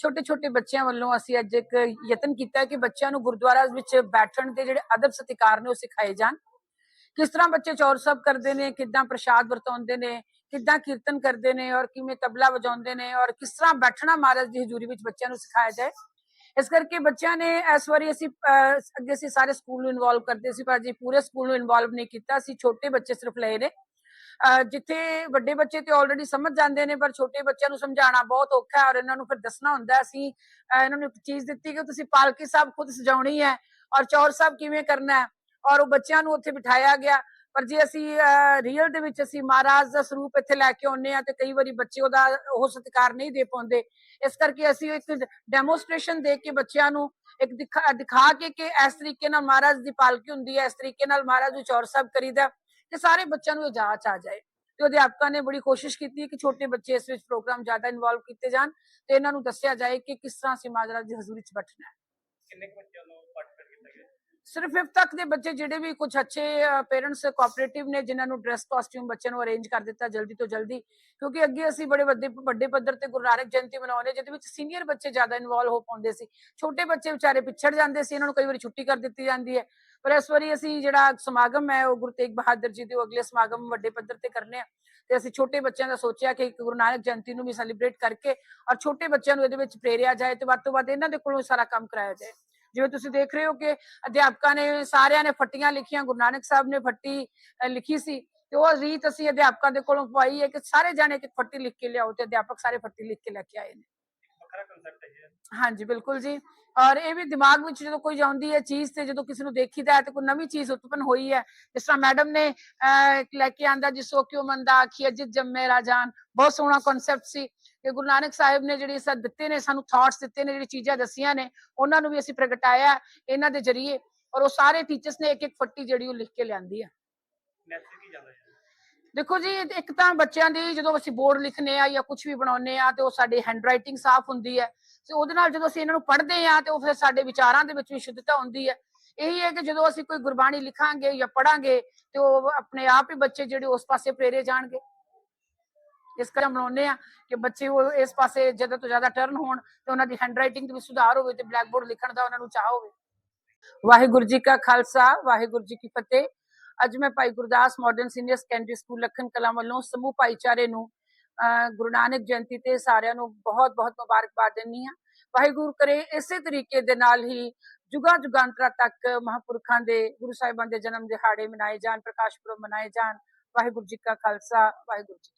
ਛੋਟੇ ਛੋਟੇ ਬੱਚਿਆਂ ਵੱਲੋਂ ਅਸੀਂ ਅੱਜ ਇੱਕ ਯਤਨ ਕੀਤਾ ਕਿ ਬੱਚਿਆਂ ਨੂੰ ਗੁਰਦੁਆਰਾ ਵਿੱਚ ਬੈਠਣ ਦੇ ਜਿਹੜੇ ਅਦਬ ਸਤਿਕਾਰ ਨੇ ਉਹ ਸਿਖਾਏ ਜਾਣ। ਕਿਸ ਤਰ੍ਹਾਂ ਬੱਚੇ ਚੌਰ ਸਭ ਕਰਦੇ ਨੇ, ਕਿੱਦਾਂ ਪ੍ਰਸ਼ਾਦ ਵਰਤਾਉਂਦੇ ਨੇ, ਕਿੱਦਾਂ ਕੀਰਤਨ ਕਰਦੇ ਨੇ ਔਰ ਕਿਵੇਂ ਤਬਲਾ ਵਜਾਉਂਦੇ ਨੇ ਔਰ ਕਿਸ ਤਰ੍ਹਾਂ ਬੈਠਣਾ ਮਹਾਰਾਜ ਦੀ ਹਜ਼ੂਰੀ ਵਿੱਚ ਬੱਚਿਆਂ ਨੂੰ ਸਿਖਾਇਆ ਜਾਏ। ਇਸ ਕਰਕੇ ਬੱਚਿਆਂ ਨੇ ਇਸ ਵਾਰੀ ਅਸੀਂ ਅੱਗੇ ਅਸੀਂ ਸਾਰੇ ਸਕੂਲ ਨੂੰ ਇਨਵੋਲਵ ਕਰਦੇ ਸੀ ਪਰ ਜੀ, ਪੂਰੇ ਸਕੂਲ ਨੂੰ ਇਨਵੋਲਵ ਨਹੀਂ ਕੀਤਾ। ਅਸੀਂ ਛੋਟੇ ਬੱਚੇ ਸਿਰਫ ਲਏ ਨੇ। ਜਿੱਥੇ ਵੱਡੇ ਬੱਚੇ ਤੇ ਆਲਰੇਡੀ ਸਮਝ ਜਾਂਦੇ ਨੇ, ਪਰ ਛੋਟੇ ਬੱਚਿਆਂ ਨੂੰ ਸਮਝਾਉਣਾ ਬਹੁਤ ਔਖਾ ਹੈ ਔਰ ਇਹਨਾਂ ਨੂੰ ਫਿਰ ਦੱਸਣਾ ਹੁੰਦਾ ਅਸੀਂ ਇਹਨਾਂ ਨੂੰ ਇੱਕ ਚੀਜ਼ ਦਿੱਤੀ ਕਿ ਤੁਸੀਂ ਪਾਲਕੀ ਸਾਹਿਬ ਖੁਦ ਸਜਾਉਣੀ ਹੈ ਔਰ ਚੌਰ ਸਾਹਿਬ ਕਿਵੇਂ ਕਰਨਾ ਹੈ ਔਰ ਉਹ ਬੱਚਿਆਂ ਨੂੰ ਉੱਥੇ ਬਿਠਾਇਆ ਗਿਆ। ਪਰ ਜੇ ਅਸੀਂ ਰੀਅਲ ਦੇ ਵਿੱਚ ਅਸੀਂ ਮਹਾਰਾਜ ਦਾ ਸਰੂਪ ਇੱਥੇ ਲੈ ਕੇ ਆਉਂਦੇ ਆ ਤੇ ਕਈ ਵਾਰੀ ਬੱਚੇ ਉਹਦਾ, ਉਹ ਸਤਿਕਾਰ ਨਹੀਂ ਦੇ ਪਾਉਂਦੇ। ਇਸ ਕਰਕੇ ਅਸੀਂ ਇੱਕ ਡੈਮੋਸਟ੍ਰੇਸ਼ਨ ਦੇ ਕੇ ਬੱਚਿਆਂ ਨੂੰ ਇੱਕ ਦਿਖਾ ਦਿਖਾ ਕੇ ਕਿ ਇਸ ਤਰੀਕੇ ਨਾਲ ਮਹਾਰਾਜ ਦੀ ਪਾਲਕੀ ਹੁੰਦੀ ਹੈ, ਇਸ ਤਰੀਕੇ ਨਾਲ ਮਹਾਰਾਜ ਨੂੰ ਚੌਰ ਸਾਹਿਬ ਕਰੀਦਾ ਕਿ ਸਾਰੇ ਬੱਚਿਆਂ ਨੂੰ ਇਹ ਜਾਂਚ ਆ ਜਾਏ। ਤੇ ਅਧਿਆਪਕਾਂ ਨੇ ਬੜੀ ਕੋਸ਼ਿਸ਼ ਕੀਤੀ ਕਿ ਛੋਟੇ ਬੱਚੇ ਇਸ ਵਿੱਚ ਪ੍ਰੋਗਰਾਮ ਜ਼ਿਆਦਾ ਇਨਵੋਲਵ ਕੀਤੇ ਜਾਣ ਤੇ ਇਹਨਾਂ ਨੂੰ ਦੱਸਿਆ ਜਾਏ ਕਿ ਕਿਸ ਤਰ੍ਹਾਂ ਅਸੀਂ ਮਹਾਰਾਜ ਦੀ ਹਜ਼ੂਰੀ 'ਚ ਬੈਠਣਾ ਹੈ। ਕਿੰਨੇ ਬੱਚਿਆਂ ਨੂੰ ਪਾਰਟਿਸਪੇਟ ਕੀਤਾ ਗਿਆ ਸਿਰਫ 5th ਤੱਕ ਦੇ ਬੱਚੇ ਜਿਹੜੇ ਵੀ ਕੁਝ ਅੱਛੇ ਪੇਰੈਂਟਸ ਕੋਆਪਰੇਟਿਵ ਨੇ ਜਿਨ੍ਹਾਂ ਨੂੰ ਡਰੈਸ ਕਾਸਟਿਊਮ ਬੱਚਿਆਂ ਨੂੰ ਅਰੇਂਜ ਕਰ ਦਿੱਤਾ ਜਲਦੀ ਤੋਂ ਜਲਦੀ ਕਿਉਂਕਿ ਅੱਗੇ ਅਸੀਂ ਬੜੇ ਵੱਡੇ ਵੱਡੇ ਪੱਧਰ ਤੇ ਗੁਰੂ ਨਾਨਕ ਜਯੰਤੀ ਮਨਾਉਂਦੇ ਜਿਹਦੇ ਵਿੱਚ ਸੀਨੀਅਰ ਬੱਚੇ ਜ਼ਿਆਦਾ ਇਨਵੋਲਵ ਹੋ ਪਾਉਂਦੇ ਸੀ। ਛੋਟੇ ਬੱਚੇ ਵਿਚਾਰੇ ਪਿਛੜ ਜਾਂਦੇ ਸੀ ਇਹਨਾਂ ਨੂੰ ਕਈ ਵਾਰੀ ਛੁੱਟੀ ਕਰ ਦਿੱਤੀ ਜਾਂਦੀ ਹੈ। ਪਰ ਇਸ ਵਾਰੀ ਅਸੀਂ ਜਿਹੜਾ ਸਮਾਗਮ ਹੈ, ਉਹ ਗੁਰੂ ਤੇਗ ਬਹਾਦਰ ਜੀ ਦੇ ਅਗਲੇ ਸਮਾਗਮ ਵੱਡੇ ਪੱਧਰ ਤੇ ਕਰਨੇ ਆ। ਤੇ ਅਸੀਂ ਛੋਟੇ ਬੱਚਿਆਂ ਦਾ ਸੋਚਿਆ ਕਿ ਗੁਰੂ ਨਾਨਕ ਜਯੰਤੀ ਨੂੰ ਵੀ ਸੈਲੀਬ੍ਰੇਟ ਕਰਕੇ ਔਰ ਛੋਟੇ ਬੱਚਿਆਂ ਨੂੰ ਇਹਦੇ ਵਿੱਚ ਪ੍ਰੇਰਿਆ ਜਾਏ ਤੇ ਵੱਧ ਤੋਂ ਵੱਧ ਇਹਨਾਂ ਦੇ ਕੋਲੋਂ ਸਾਰਾ ਕੰਮ ਕਰਾਇਆ ਜਾਏ। ਜਿਵੇਂ ਤੁਸੀਂ ਦੇਖ ਰਹੇ ਹੋ ਕਿ ਅਧਿਆਪਕਾਂ ਨੇ ਸਾਰਿਆਂ ਨੇ ਫੱਟੀਆਂ ਲਿਖੀਆਂ, ਗੁਰੂ ਨਾਨਕ ਸਾਹਿਬ ਨੇ ਫੱਟੀ ਲਿਖੀ ਸੀ ਤੇ ਉਹ ਰੀਤ ਅਸੀਂ ਅਧਿਆਪਕਾਂ ਦੇ ਕੋਲੋਂ ਪਾਈ ਹੈ ਕਿ ਸਾਰੇ ਜਾਣੇ ਇੱਕ ਫੱਟੀ ਲਿਖ ਕੇ ਲਿਆਓ ਤੇ ਅਧਿਆਪਕ ਸਾਰੇ ਫੱਟੀ ਲਿਖ ਕੇ ਲੈ ਕੇ ਆਏ ਨੇ। ਕਨਸੈਪਟ ਹੈ ਹਾਂਜੀ ਬਿਲਕੁਲ ਜੀ। ਔਰ ਇਹ ਵੀ ਦਿਮਾਗ ਵਿੱਚ ਜਦੋਂ ਕੋਈ ਆਉਂਦੀ ਹੈ ਚੀਜ਼ ਤੇ ਜਦੋਂ ਕਿਸੇ ਨੂੰ ਦੇਖੀਦਾ ਹੈ ਤੇ ਕੋਈ ਨਵੀਂ ਚੀਜ਼ ਉਤਪਨ ਹੋਈ ਹੈ ਜਿਸ ਤਰ੍ਹਾਂ ਮੈਡਮ ਨੇ ਲੈ ਕੇ ਆਂਦਾ ਜਿਸੋ ਕਿਉ ਮੰਦਾ ਆਖੀ ਅਜਿਤ ਜੰਮੇ ਰਾਜਾਨ। ਬਹੁਤ ਸੋਹਣਾ ਕਨਸੈਪਟ ਸੀ ਕਿ ਗੁਰੂ ਨਾਨਕ ਸਾਹਿਬ ਨੇ ਜਿਹੜੀ ਸਾ ਦਿੱਤੇ ਨੇ ਸਾਨੂੰ ਥਾਟਸ ਦਿੱਤੇ ਨੇ ਜਿਹੜੀ ਚੀਜ਼ਾਂ ਦਸੀਆਂ ਨੇ ਉਹਨਾਂ ਨੂੰ ਵੀ ਅਸੀਂ ਪ੍ਰਗਟਾਇਆ ਇਹਨਾਂ ਦੇ ਜ਼ਰੀਏ। ਔਰ ਉਹ ਸਾਰੇ ਟੀਚਰਸ ਨੇ ਇੱਕ ਇੱਕ ਫੱਟੀ ਜਿਹੜੀ ਉਹ ਲਿਖ ਕੇ ਲਿਆਂਦੀ ਹੈ। ਮੈਸੇਜ ਕੀ ਜਾਂਦਾ ਹੈ? ਦੇਖੋ ਜੀ ਇੱਕ ਤਾਂ ਬੱਚਿਆਂ ਦੀ ਜਦੋਂ ਅਸੀਂ ਬੋਰਡ ਲਿਖਨੇ ਆ ਜਾਂ ਕੁਝ ਵੀ ਬਣਾਉਨੇ ਆ ਤੇ ਉਹ ਸਾਡੀ ਹੈਂਡਰਾਈਟਿੰਗ ਸਾਫ਼ ਹੁੰਦੀ ਹੈ। ਤੇ ਉਹਦੇ ਨਾਲ ਜਦੋਂ ਅਸੀਂ ਇਹਨਾਂ ਨੂੰ ਪੜ੍ਹਦੇ ਆ ਤੇ ਉਹ ਫਿਰ ਸਾਡੇ ਵਿਚਾਰਾਂ ਦੇ ਵਿੱਚ ਵੀ ਸ਼ੁੱਧਤਾ ਹੁੰਦੀ ਹੈ। ਇਹੀ ਹੈ ਕਿ ਜਦੋਂ ਅਸੀਂ ਕੋਈ ਗੁਰਬਾਣੀ ਲਿਖਾਂਗੇ ਜਾਂ ਪੜਾਂਗੇ ਤੇ ਉਹ ਆਪਣੇ ਆਪ ਹੀ ਬੱਚੇ ਜਿਹੜੇ ਉਸ ਪਾਸੇ ਪ੍ਰੇਰੇ ਜਾਣਗੇ। ਇਸ ਕਰਕੇ ਬਣਾਉਨੇ ਆ ਕਿ ਬੱਚੇ ਉਹ ਇਸ ਪਾਸੇ ਜ਼ਿਆਦਾ ਤੋਂ ਜ਼ਿਆਦਾ ਟਰਨ ਹੋਣ ਤੇ ਉਹਨਾਂ ਦੀ ਹੈਂਡਰਾਈਟਿੰਗ ਦੇ ਵਿੱਚ ਸੁਧਾਰ ਹੋਵੇ ਤੇ ਬਲੈਕ ਬੋਰਡ ਲਿਖਣ ਦਾ ਉਹਨਾਂ ਨੂੰ ਚਾਹ ਹੋਵੇ। ਵਾਹਿਗੁਰੂ ਜੀ ਕਾ ਖਾਲਸਾ, ਵਾਹਿਗੁਰੂ ਜੀ ਕੀ ਫਤਿਹ। ਅੱਜ ਮੈਂ Bhai Gurdas modern senior secondary school Lakhan Kalan ਵੱਲੋਂ ਸਮੂਹ ਭਾਈਚਾਰੇ ਨੂੰ, ਅਹ, ਗੁਰੂ ਨਾਨਕ ਜਯੰਤੀ ਤੇ ਸਾਰਿਆਂ ਨੂੰ ਬਹੁਤ ਬਹੁਤ ਮੁਬਾਰਕਬਾਦ ਦਿੰਦੀ ਹਾਂ। ਵਾਹਿਗੁਰੂ ਕਰੇ ਇਸੇ ਤਰੀਕੇ ਦੇ ਨਾਲ ਹੀ ਜੁਗਾਂ ਜੁਗਾਂਤਰਾਂ ਤੱਕ ਮਹਾਂਪੁਰਖਾਂ ਦੇ, ਗੁਰੂ ਸਾਹਿਬਾਨ ਦੇ ਜਨਮ ਦਿਹਾੜੇ ਮਨਾਏ ਜਾਣ, ਪ੍ਰਕਾਸ਼ ਪੁਰਬ ਮਨਾਏ ਜਾਣ। ਵਾਹਿਗੁਰੂ ਜੀ ਕਾ ਖਾਲਸਾ, ਵਾਹਿਗੁਰੂ ਜੀ